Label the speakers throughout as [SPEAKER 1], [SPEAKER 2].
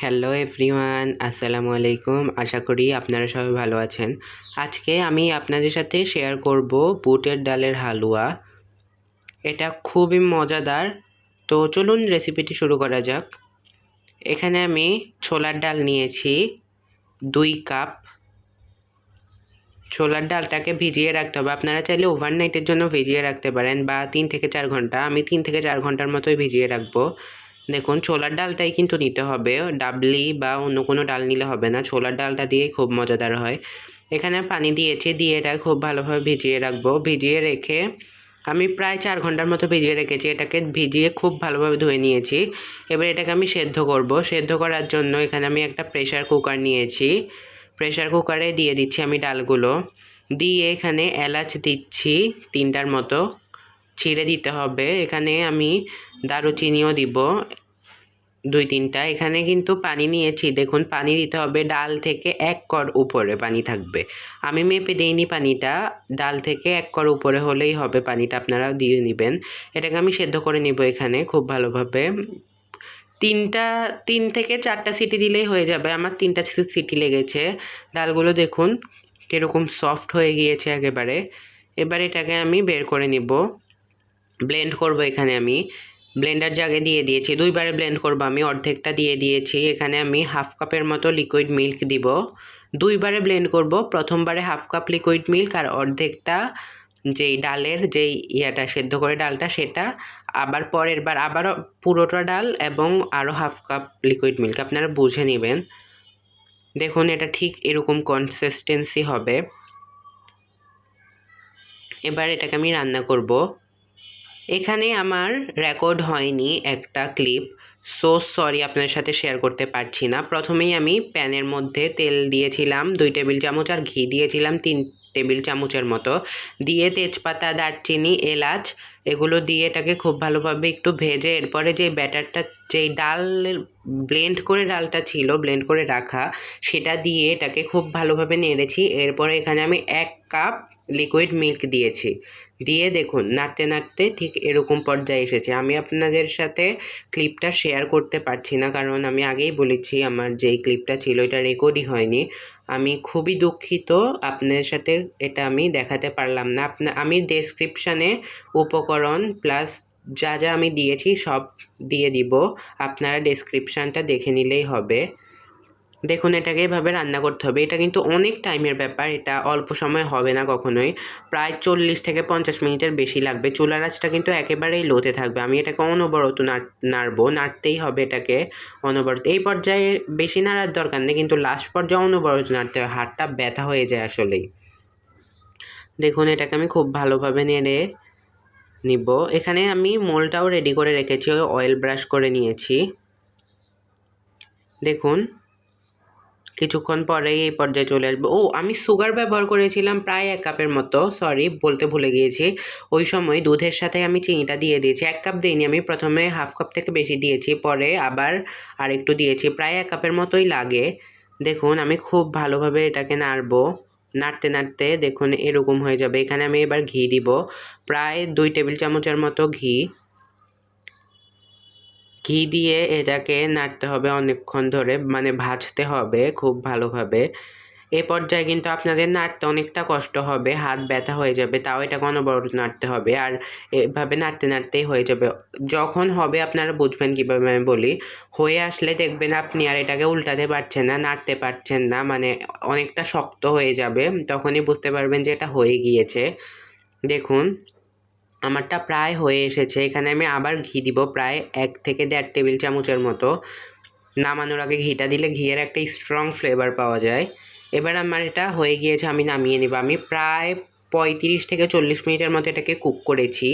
[SPEAKER 1] Hello everyone আসসালামু আলাইকুম আশা করি আপনারা সবাই ভালো আছেন। আজকে আমি আপনাদের সাথে শেয়ার করব বুটের ডালের হালুয়া। এটা খুবই মজাদার। তো চলুন রেসিপিটি শুরু করা যাক। এখানে আমি ছোলার ডাল নিয়েছি দুই কাপ ছোলার ডালটাকে ভিজিয়ে রাখতে হবে। আপনারা চাইলে ওভারনাইটের জন্য ভিজিয়ে রাখতে পারেন বা তিন থেকে চার ঘণ্টা। আমি তিন থেকে চার ঘণ্টার মতোই ভিজিয়ে রাখব। দেখুন, ছোলার ডালটাই কিন্তু নিতে হবে। ডাবলি বা অন্য কোনো ডাল নিলে হবে না। ছোলার ডালটা দিয়েই খুব মজাদার হয়। এখানে পানি দিয়েছি, দিয়ে এটা খুব ভালোভাবে ভিজিয়ে রাখব। ভিজিয়ে রেখে আমি প্রায় চার ঘণ্টার মতো ভিজিয়ে রেখেছি। এটাকে ভিজিয়ে খুব ভালোভাবে ধুয়ে নিয়েছি। এবার এটাকে আমি সেদ্ধ করব। সেদ্ধ করার জন্য এখানে আমি একটা প্রেশার কুকার নিয়েছি। প্রেশার কুকারে দিয়ে দিচ্ছি আমি ডালগুলো। দিয়ে এখানে এলাচ দিচ্ছি তিনটার মতো। ছিঁড়ে দিতে হবে। এখানে আমি দারুচিনিও দিব দুই তিনটা। এখানে কিন্তু পানি নিয়েছি। দেখুন, পানি দিতে হবে ডাল থেকে এক কর উপরে পানি থাকবে। আমি মেপে দিইনি পানিটা। ডাল থেকে এক কর উপরে হলেই হবে পানিটা। আপনারা দিয়ে নেবেন। এটাকে আমি সেদ্ধ করে নিব এখানে খুব ভালোভাবে। তিনটা, তিন থেকে চারটা সিটি দিলেই হয়ে যাবে। আমার তিনটা সিটি লেগেছে। ডালগুলো দেখুন, কীরকম সফট হয়ে গিয়েছে একেবারে। এবার এটাকে আমি বের করে নিব। ব্লেন্ড করব এখানে আমি। ব্লেন্ডার জাগে দিয়ে দিয়েছি, দুইবারে ব্লেন্ড করব আমি, অর্ধেকটা দিয়ে দিয়েছি। এখানে আমি হাফ কাপের মতো লিকুইড মিল্ক দিব। দুইবারে ব্লেন্ড করব, প্রথমবারে হাফ কাপ লিকুইড মিল্ক আর অর্ধেকটা যেই ডালের যেই ইয়াটা, সেদ্ধ করে ডালটা, সেটা আবার পরের বার আবারও পুরোটা ডাল এবং আরও হাফ কাপ লিকুইড মিল্ক আপনারা বুঝে নেবেন। দেখুন, এটা ঠিক এরকম কনসিস্টেন্সি হবে। এবার এটাকে আমি রান্না করব। এখানে আমার রেকর্ড হয়নি একটা ক্লিপ সো সরি আপনার সাথে শেয়ার করতে পারছি না। প্রথমেই আমি প্যানের মধ্যে তেল দিয়েছিলাম, দুই টেবিল চামচ, আর ঘি দিয়েছিলাম, তিন টেবিল চামচের মতো। দিয়ে তেজপাতা, দারচিনি, এলাচ, এগুলো দিয়ে এটাকে খুব ভালোভাবে একটু ভেজে, এরপরে যে ব্যাটারটা, যেই ডাল ব্লেন্ড করে ডালটা ছিল ব্লেন্ড করে রাখা, সেটা দিয়ে এটাকে খুব ভালোভাবে নেড়েছি। এরপরে এখানে আমি এক কাপ লিকুইড মিল্ক দিয়েছি। দিয়ে দেখুন, নাড়তে নাড়তে ঠিক এরকম পর্যায়ে এসেছে। আমি আপনাদের সাথে ক্লিপটা শেয়ার করতে পারছি না, কারণ আমি আগেই বলেছি আমার যেই ক্লিপটা ছিল এটা রেকর্ডই হয়নি। আমি খুবই দুঃখিত আপনার সাথে এটা আমি দেখাতে পারলাম না। আপনা, আমি ডেসক্রিপশানে উপকরণ প্লাস যা যা আমি দিয়েছি সব দিয়ে দিব। আপনারা ডেসক্রিপশানটা দেখে নিলেই হবে। দেখুন, এটাকে এভাবে রান্না করতে হবে। এটা কিন্তু অনেক টাইমের ব্যাপার, এটা অল্প সময় হবে না কখনোই। প্রায় চল্লিশ থেকে পঞ্চাশ মিনিটের বেশি লাগবে। চুলার আঁচটা কিন্তু একেবারেই লোতে থাকবে। আমি এটাকে অনবরত নাড়বো, নাড়তেই হবে এটাকে অনবরত। এই পর্যায়ে বেশি নাড়ার দরকার নেই, কিন্তু লাস্ট পর্যায়ে অনবরত নাড়তে হবে। হাতটা ব্যথা হয়ে যায় আসলেই। দেখুন, এটাকে আমি খুব ভালোভাবে নেড়ে নিব। এখানে আমি মোলটাও রেডি করে রেখেছি অয়েল ব্রাশ করে নিয়েছি। দেখুন কিছুক্ষণ পরেই এই পর্যায়ে চলে আসবে। ও, আমি সুগার ব্যবহার করেছিলাম প্রায় এক কাপের মতো সরি বলতে ভুলে গিয়েছি। ওই সময় দুধের সাথে আমি চিনিটা দিয়ে দিয়েছি। এক কাপ দিইনি, আমি প্রথমে হাফ কাপ থেকে বেশি দিয়েছি, পরে আবার আরেকটু দিয়েছি। প্রায় এক কাপের মতোই লাগে। দেখুন, আমি খুব ভালোভাবে এটাকে নাড়বো। নাড়তে নাড়তে দেখুন এরকম হয়ে যাবে। এখানে আমি এবার ঘি দিব। প্রায় দুই টেবিল চামচের মতো ঘি। ঘি দিয়ে এটাকে নাড়তে হবে অনেকক্ষণ ধরে মানে ভাজতে হবে খুব ভালোভাবে। এ পর্যায়ে কিন্তু আপনাদের নাড়তে অনেকটা কষ্ট হবে, হাত ব্যথা হয়ে যাবে, তাও এটাকে অনবরত নাড়তে হবে আর এভাবে নাড়তে নাড়তেই হয়ে যাবে। যখন হবে আপনারা বুঝবেন কীভাবে আমি বলি, হয়ে আসলে দেখবেন আপনি আর এটাকে উল্টাতে পারছেন না, নাড়তে পারছেন না মানে অনেকটা শক্ত হয়ে যাবে, তখনই বুঝতে পারবেন যে এটা হয়ে গিয়েছে। দেখুন। আমারটা প্রায় হয়ে এসেছে। এখানে আমি আবার ঘি দিব প্রায় এক থেকে দেড় টেবিল চামচের মতো। নামানোর আগে ঘিটা দিলে ঘিয়ের একটা স্ট্রং ফ্লেভার পাওয়া যায়। এবার আমার এটা হয়ে গিয়েছে, আমি নামিয়ে নেব। আমি প্রায় পঁয়ত্রিশ থেকে চল্লিশ মিনিটের মতো এটাকে কুক করেছি।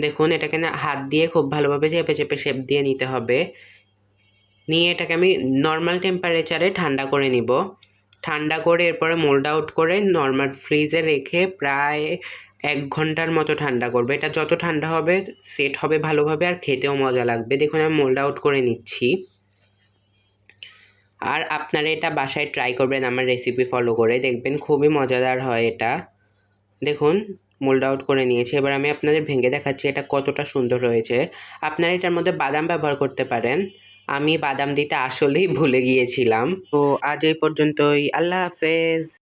[SPEAKER 1] দেখুন, এটাকে না হাত দিয়ে খুব ভালোভাবে চেপে চেপে শেপ দিয়ে নিতে হবে। নিয়ে এটাকে আমি নর্মাল টেম্পারেচারে ঠান্ডা করে নিব। ঠান্ডা করে এরপরে মোল্ড আউট করে নর্মাল ফ্রিজে রেখে প্রায় এক ঘণ্টার মতো ঠান্ডা করবে। এটা যত ঠান্ডা হবে সেট হবে ভালোভাবে আর খেতেও মজা লাগবে। দেখুন, আমি মোল্ড আউট করে নিচ্ছি। আর আপনারা এটা বাসায় ট্রাই করবেন আমার রেসিপি ফলো করে। দেখবেন খুবই মজাদার হয় এটা। দেখুন মোল্ড আউট করে নিয়েছি। এবার আমি আপনাদের ভেঙে দেখাচ্ছি এটা কতটা সুন্দর হয়েছে। আপনারা এটার মধ্যে বাদাম ব্যবহার করতে পারেন। আমি বাদাম দিতে আসলেই ভুলে গিয়েছিলাম। তো আজ এই পর্যন্তই। আল্লাহ হাফেজ।